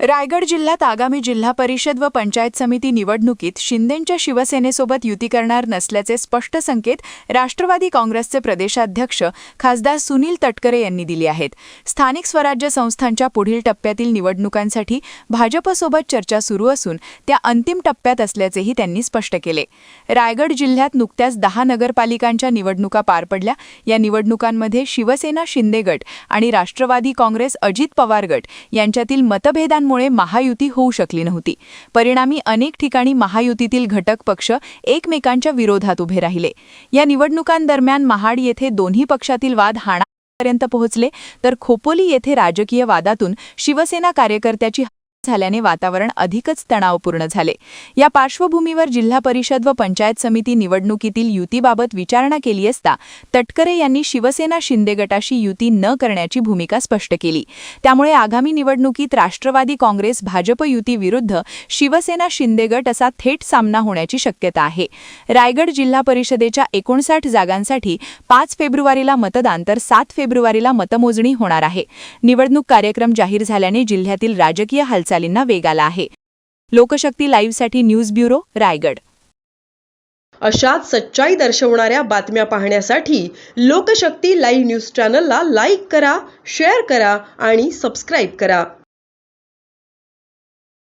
रायगड जिल्ह्यात आगामी जिल्हा परिषद व पंचायत समिती निवडणुकीत शिंदेंच्या शिवसेनेसोबत युती करणार नसल्याचे स्पष्ट संकेत राष्ट्रवादी काँग्रेसचे प्रदेशाध्यक्ष खासदार सुनील तटकरे यांनी दिले आहेत. स्थानिक स्वराज्य संस्थांच्या पुढील टप्प्यातील निवडणुकांसाठी भाजपसोबत चर्चा सुरू असून त्या अंतिम टप्प्यात असल्याचेही त्यांनी स्पष्ट केले. रायगड जिल्ह्यात नुकत्याच दहा नगरपालिकांच्या निवडणुका पार पडल्या. या निवडणुकांमध्ये शिवसेना शिंदे गट आणि राष्ट्रवादी काँग्रेस अजित पवार गट यांच्यातील मतभेदांमुळे महायुती होऊ शकली नव्हती. परिणामी अनेक ठिकाणी महायुतीतील घटक पक्ष एकमेकांच्या विरोधात उभे राहिले. या निवडणुकांदरम्यान महाड येथे दोन्ही पक्षातील वाद हाणापर्यंत पोहोचले तर खोपोली येथे राजकीय वादातून शिवसेना कार्यकर्त्याची झाल्याने वातावरण अधिकच तणावपूर्ण झाले. या पार्श्वभूमीवर जिल्हा परिषद व पंचायत समिती निवडणुकीतील युतीबाबत विचारणा केली असता तटकरे यांनी शिवसेना शिंदे गटाशी युती न करण्याची भूमिका स्पष्ट केली. त्यामुळे आगामी निवडणुकीत राष्ट्रवादी काँग्रेस भाजप युती विरुद्ध शिवसेना शिंदे गट असा थेट सामना होण्याची शक्यता आहे. रायगड जिल्हा परिषदेच्या एकोणसाठ जागांसाठी पाच फेब्रुवारीला मतदान तर सात फेब्रुवारीला मतमोजणी होणार आहे. निवडणूक कार्यक्रम जाहीर झाल्याने जिल्ह्यातील राजकीय हालचाल हालचालींना वेग आला आहे. लोकशक्ती लाईव्हसाठी न्यूज ब्युरो रायगड. अशाच सच्चाई दर्शवणाऱ्या बातम्या पाहण्यासाठी लोकशक्ती लाईव्ह न्यूज चॅनलला लाईक करा शेअर करा आणि सबस्क्राईब करा.